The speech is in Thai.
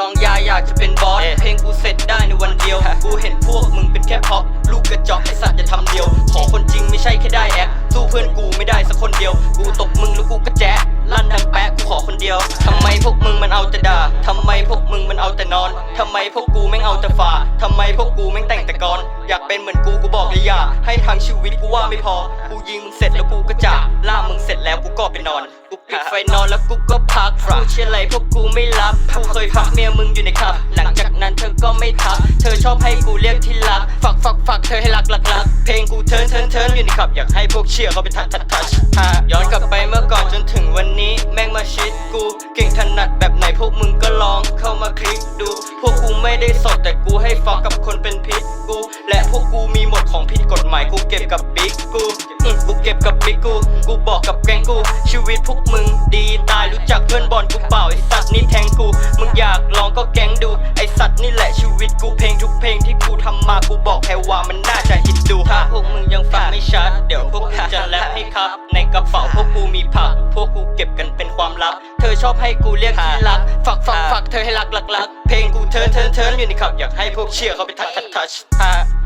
ลองยาอยากจะเป็นบอส เพลงกูเสร็จได้ในวันเดียว กูเห็นพวกมึงเป็นแค่พ็อปลูกกระจอกไอสัตว์จะทำเดียว ขอคนจริงไม่ใช่แค่ได้แอคสู้เพื่อนกูไม่ได้สักคนเดียว กูตบมึงแล้วกูก็แจ๊ะลั่นดังแปะกูขอคนเดียว ทำไมพวกมึงมันเอาแต่ด่า ทำไมพวกมึงมันเอาแต่นอน ทำไมพวกกูแม่งเอาแต่ฝ่า ทำไมพวกกูแม่งแต่งแต่กรอยากเป็นเหมือนกูกูบอกเลยอย่า ให้ทางชีวิตกูว่าไม่พอ กูยิงมึงเสร็จแล้วกูก็จากล่ามึงเสร็จแล้ว กูก็ไปนอนกูปิดไฟนอนแล้วกูก็พักผู้เชื่ออะไรพวกกูไม่รับกูเคยพักเมียมึงอยู่ในคับ หลังจากนั้นเธอก็ไม่ทัก เธอชอบให้กูเรียกที่รัก ฝักฝักฝักเธอให้รักรักรักเพลงกูเทิร์นเทิร์นเทิร์นอยู่ในคับ อยากให้พวกเชียร์เขาไปทัชทัชทัชย้อนกลับไปเมื่อก่อนจนถึงวันนี้ แม่งมาชิดกูเก่งถนัดแกู และพวกกูมีหมดของผิดกฎหมายกูเก็บกับบิ๊กกูอืมกูเก็บกับบิ๊กกู กูบอกกับแกงกู ชีวิตพวกมึงดีตายรู้จักเพื่อนบอลกูเปล่าไอสัตว์นี่แทงกู มึงอยากลองก็แกงดู ไอสัตว์นี่แหละชีวิตกูเพลงทุกเพลงที่กูทำมากูบอกแค่ว่ามันน่าจะฮิตดูถ้าพวกมึงยังฟังไม่ชัดเดี๋ยวพวกกูจะแรปให้ครับ ในกระเป๋าพวกกูมีผัก พวกกูเก็บกันเป็นความลับ เธอชอบให้กูเรียกที่รัก ฝักฝักฝักเธอให้รักรักรักเพลงกูเทิร์นเทิร์น เทิร์นอยู่ในขับอยากให้พวกเชียร์เขาไปทักทัชทัช